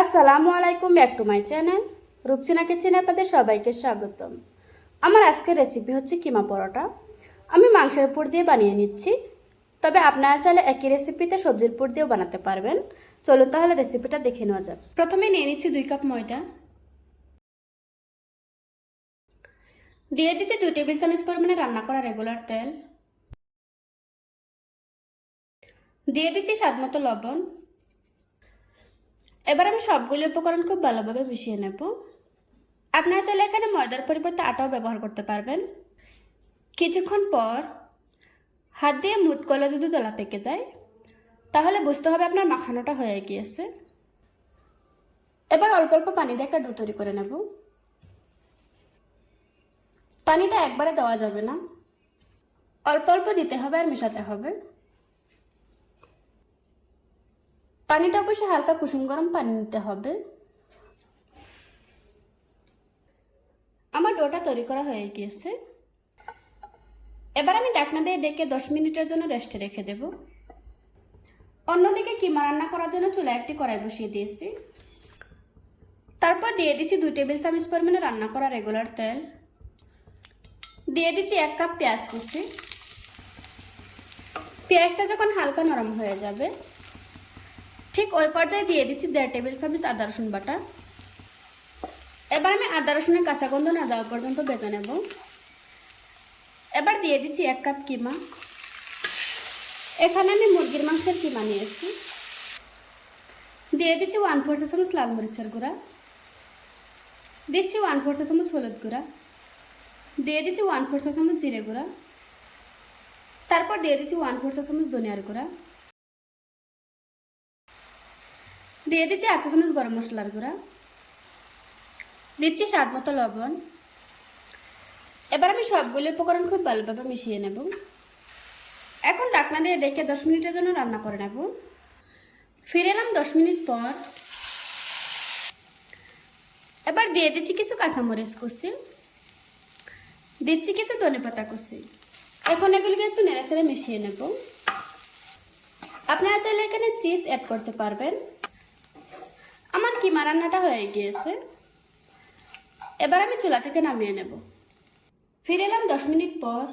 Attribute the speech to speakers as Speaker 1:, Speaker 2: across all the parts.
Speaker 1: আসসালামু আলাইকুম, back to my channel. Rupchina কিচেনে আপনাদের সবাইকে স্বাগতম। আমার আজকের রেসিপি হচ্ছে কিমা পরোটা। আমি মাংসের পুর দিয়ে বানিয়ে নিচ্ছি। তবে আপনারা চাইলে একই রেসিপিতে সবজির পুর দিয়েও বানাতে পারবেন। চলুন তাহলে রেসিপিটা দেখে নেওয়া যাক। প্রথমে নিয়ে নিচ্ছি দুই কাপ ময়দা। দিয়ে দিচ্ছি দুই টেবিল চামচ পরিমাণে রান্না করা রেগুলার তেল। দিয়ে দিচ্ছি স্বাদ মতো লবণ। এবার আমি সবগুলি উপকরণ খুব ভালোভাবে মিশিয়ে নেব। আপনারা চাইলে এখানে ময়দার পরিবর্তে আটাও ব্যবহার করতে পারবেন। কিছুক্ষণ পর হাত দিয়ে মুট করলে যদি দলা পেকে যায়, তাহলে বুঝতে হবে আপনার মাখানোটা হয়ে গিয়েছে। এবার অল্প অল্প পানি দিয়ে একটা ডো তৈরি করে নেব। পানিটা একবারে দেওয়া যাবে না। অল্প অল্প দিতে হবে আর মেশাতে হবে। পানিটা অবশ্যই হালকা কুসুম গরম পানি নিতে হবে। আমার ডোটা তৈরি করা হয়ে গিয়েছে। এবার আমি ডাকনা দিয়ে ডেকে দশ মিনিটের জন্য রেস্টে রেখে দেব। অন্যদিকে কিমা রান্না করার জন্য চুলা একটি কড়াই বসিয়ে দিয়েছি। তারপর দিয়ে দিচ্ছি দুই টেবিল চামচ পরিমাণে রান্না করা রেগুলার তেল। দিয়ে দিচ্ছি এক কাপ পেঁয়াজ কুচি। পেঁয়াজটা যখন হালকা নরম হয়ে যাবে ঠিক ওই পর্যায়ে দিয়ে দিচ্ছি দেড় টেবিল চামচ আদা রসুন বাটা। এবার আমি আদা রসুনের কাঁচা গন্ধ না যাওয়া পর্যন্ত বেজে নেব। এবার দিয়ে দিচ্ছি এক কাপ কিমা। এখানে আমি মুরগির মাংসের কিমা নিয়েছি। দিয়ে দিচ্ছি ওয়ান ফোর চামচ লাল মরিচের গুঁড়া। দিচ্ছি ওয়ান ফোর চামচ হলুদ গুঁড়া। দিয়ে দিচ্ছি ওয়ান ফোর চামচ জিরে গুঁড়া। তারপর দিয়ে দিচ্ছি ওয়ান ফোর চামচ ধনিয়ার গুঁড়া। দিয়ে দিচ্ছি আধা চামচ গরম মশলার গুঁড়া। দিচ্ছি স্বাদ মতো লবণ। এবার আমি সবগুলো উপকরণ খুব ভালোভাবে মিশিয়ে নেব। এখন ডাকনা দিয়ে ডেকে দশ মিনিটের জন্য রান্না করে নেব। ফিরে এলাম দশ মিনিট পর। এবার দিয়ে দিচ্ছি কিছু কাঁচামরিচ কুচি। দিচ্ছি কিছু ধনে পাতা কুচি। এখন এগুলিকে একটু নেড়ে মিশিয়ে নেব। আপনারা চাইলে এখানে চিজ অ্যাড করতে পারবেন। কিমা রান্নাটা হয়ে গিয়েছে? এবার আমি চুলা থেকে নামিয়ে নেব। ফিরে এলাম দশ মিনিট পর।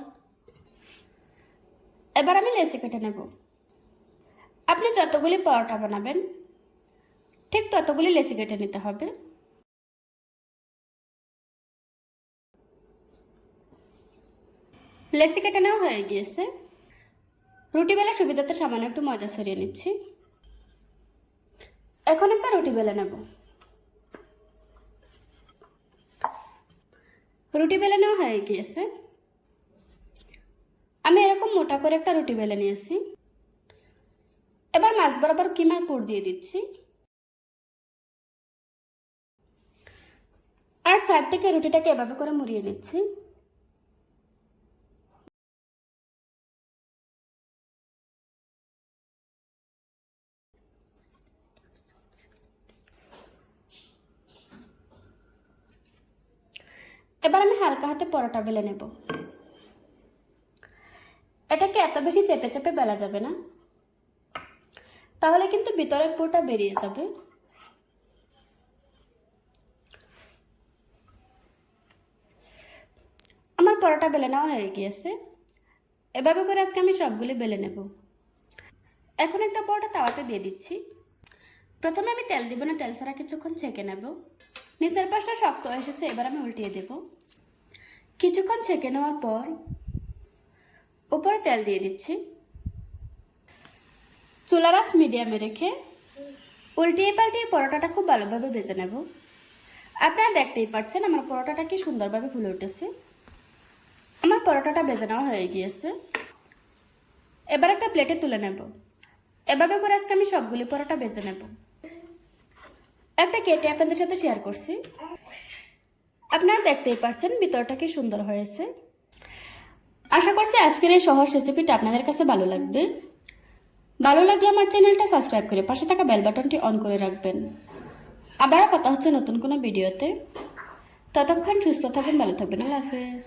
Speaker 1: এবার আমি লেসে কেটে নেব। আপনি যতগুলি পরোটা বানাবেন, ঠিক ততগুলি লেসি কেটে নিতে হবে। লেসি কেটে নেওয়া হয়ে গিয়েছে। রুটি বেলার সুবিধাতে সামান্য একটু ময়দা সরিয়ে নিচ্ছি। এখন একটা রুটি বেলে নেব। রুটি বেলে নেওয়া হয়ে গিয়েছে। আমি এরকম মোটা করে একটা রুটি বেলে নিয়েছি। এবার মাছ বরাবর কিমার পুর দিয়ে দিচ্ছি। আর সাইড থেকে রুটিটাকে এভাবে করে মুড়িয়ে নিচ্ছি। এবার আমি হালকা হাতে পরোটা বেলে নেব। এটাকে এত বেশি চেপে চেপে বেলা যাবে না। তাহলে কিন্তু ভিতরের পুরোটা বেরিয়ে যাবে। আমার পরোটা বেলে নেওয়া হয়ে গিয়েছে। এভাবে করে আজকে আমি সবগুলি বেলে নেব। এখন একটা পরোটা তাওয়াতে দিয়ে দিচ্ছি। প্রথমে আমি তেল দিব না, তেল ছাড়া কিছুক্ষণ ছেঁকে নেব। নিচের পাশটা শক্ত এসেছে, এবার আমি উল্টিয়ে দেব। কিছুক্ষণ ছেঁকে নেওয়ার পর উপরে তেল দিয়ে দিচ্ছি। চুলারাস মিডিয়ামে রেখে উল্টিয়ে পাল্টিয়ে পরোটাটা খুব ভালোভাবে ভেজে নেব। আপনারা দেখতেই পাচ্ছেন আমার পরোটাটা কি সুন্দরভাবে ফুলে উঠেছে। আমার পরোটাটা ভেজে নেওয়া হয়ে গিয়েছে। এবার একটা প্লেটে তুলে নেব। এভাবে করে আজকে আমি সবগুলি পরোটা ভেজে নেব। একটা কেটে আপনাদের সাথে শেয়ার করছি। আপনারা দেখতেই পাচ্ছেন, ভিতরটা কি সুন্দর হয়েছে। আশা করছি আজকের এই সহজ রেসিপিটা আপনাদের কাছে ভালো লাগবে। ভালো লাগলে আমার চ্যানেলটা সাবস্ক্রাইব করে পাশে থাকা বেল বাটনটি অন করে রাখবেন। আবারও কথা হচ্ছে নতুন কোনো ভিডিওতে ততক্ষণ সুস্থ থাকবেন ভালো থাকবেন আল্লাহ হাফেজ।